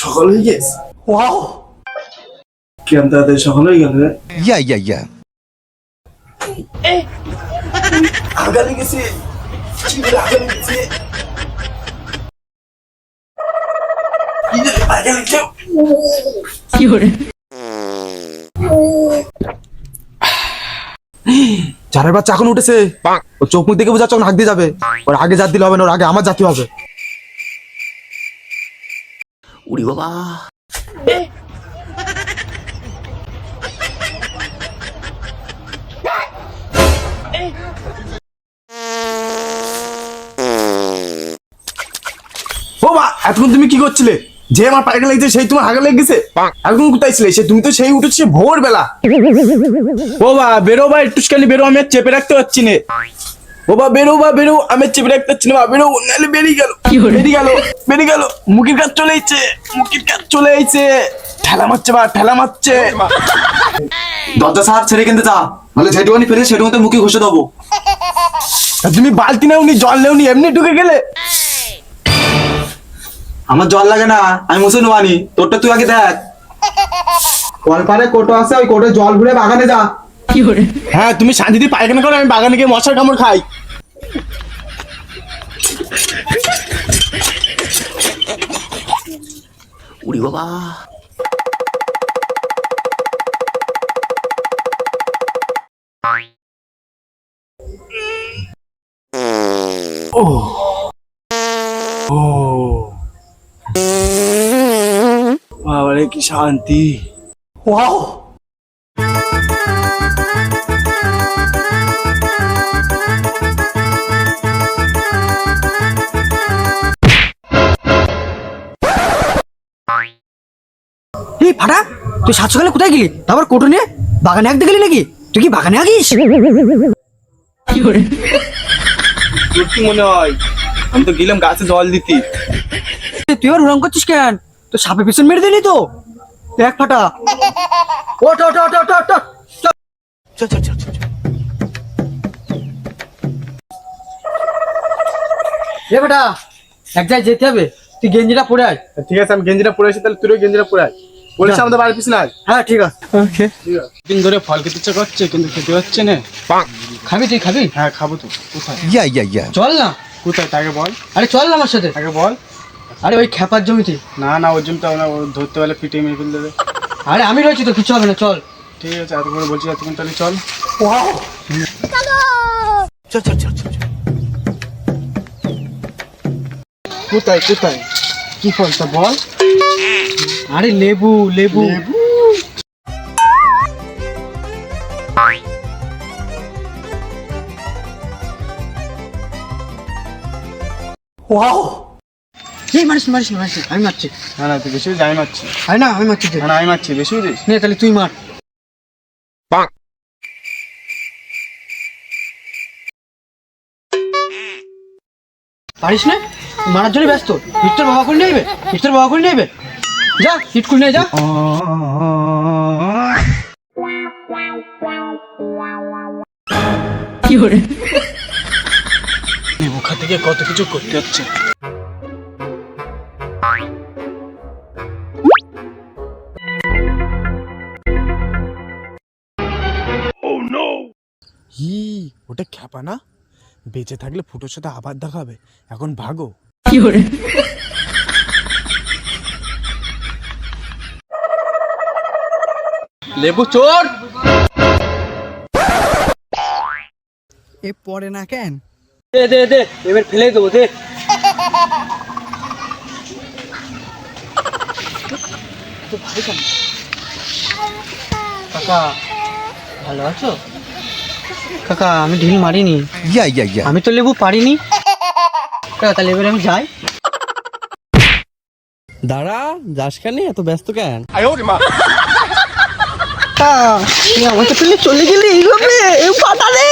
সকাল হয়ে গেছে। ওয়াও কেন তাদের সকাল হয়ে গেল রে? Yeah, yeah, yeah. আগা লেগেছে চিবির আগা লেগেছে ইদের আগা লেগেছে চারের বাচ্চা এখন উঠেছে ও চোখ মুখ দেখে বোঝা চোখ দিয়ে যাবে। ওর আগে জাত দিলে হবে না ওর আগে আমার জাতি হবে। উড়ি বাবা বাবা এতক্ষণ তুমি কি করছিলে? যে আমার পায়ে লেগেছে সেই তোমার হাগে লেগে গেছে এখন কোথায় ছিলে? সে তুমি তো সেই উঠেছে ভোরবেলা। ও বা বেরো বা একটুখানি বেরো আমি চেপে রাখতে পারছি না। ও বা বেরো বা বেরো। আমি চেপে রাখতে না বা বেরো। নাহলে বেরিয়ে গেল বেরিয়ে গেল বেরিয়ে গেল। মুখের কাজ চলে এসেছে মুখের কাজ চলে এসেছে। ঠেলা মারছে বা ঠেলা মারছে। দরজা সার ছেড়ে কিনতে যা। নাহলে যেটুকুনি ফেলে সেটুকুতে মুখে ঘষে দেবো। আর তুমি বালতি নেওনি জল নেওনি এমনি ঢুকে গেলে? আমার জল লাগে না আমি মুছে নেওয়ানি তোরটা তুই আগে দেখ। কলপারে কোটো আছে ওই কোটে জল ভরে বাগানে যা। হ্যাঁ তুমি শান্তিতে পায়খানা করো আমি বাগানে গিয়ে মশার কামড় খাই। 우리 봐봐. বাবারে কি শান্তি ওয়াও এই ফাটা তুই সাত সকালে কোথায় গেলি? তারপর কোটো নিয়ে বাগানে আঁকতে গেলি নাকি? তুই কি বাগানে আগিস কি মনে হয়? আমি তো গেলাম গাছে জল দিতি। তুই আর উড়ান করছিস কেন? তো সাপে পিছন মেরে দিলি তো। দেখ ফাটা। ওট ওট ওট ওট ওট ওট। চল চল চল চল চল। এ বেটা এক জায়গায় যেতে হবে। তুই গেঞ্জিটা পরে আয়। ঠিক আছে আমি গেঞ্জিটা পরে আসি তাহলে তুইও গেঞ্জিটা পরে আয়। বলেছে আমাদের বাড়ির পিছনে আয়। হ্যাঁ ঠিক আছে। দিন ধরে ফল খেতে ইচ্ছে করছে কিন্তু খেতে হচ্ছে না। খাবি তুই খাবি? হ্যাঁ খাব তো। কোথায়? Yeah, yeah, yeah. চল না। কোথায়? তাকে বল। আরে চল না আমার সাথে। তাকে বল। আরে ওই খেপার জমিতে। না না ওর জন্য তো আমরা ধরতে পারলে পিটে মেরে ফেলে দেবে। আরে আমি রয়েছি তো কিছু হবে না চল। ঠিক আছে এত করে বলছি এতক্ষণ তাহলে চল। চল। চল চল চল চল। কোথায় কোথায়? কি ফলটা বল। আরে লেবু লেবু। ওয়াও। এই মারিস মারিস না, মারিস না, আমি মারছি। না না তুই বেশি বুঝিস, আমি মারছি। আরে না আমি মারছি যে। না না আমি মারছি বেশি বুঝিস নে তাহলে তুই মার। পারিস না? মারার জন্য ব্যস্ত। হিটটার বাবা করে নেবে হিটটার বাবা করে নেবে যা হিট করে নিয়ে যা। ওখান থেকে কত কিছু করতে হচ্ছে? হি ওটা খ্যাপা না? বেঁচে থাকলে ফুটোর সাথে আবার দেখাবে এখন ভাগো। লেবু চোর। এ পড়ে না কেন? দে দে দে এবার ফেলে দেবো দে। কাকা ভালো আছো? কাকা আমি ঢিল মারিনি। Yeah, yeah, yeah. আমি তো লেবু পারিনি। কাকা তাহলে এবারে আমি যাই। দাঁড়া যাস কেন? এত ব্যস্ত কেন? তুই আমাকে তুলে চলে গেলি এইভাবে? পাঠালে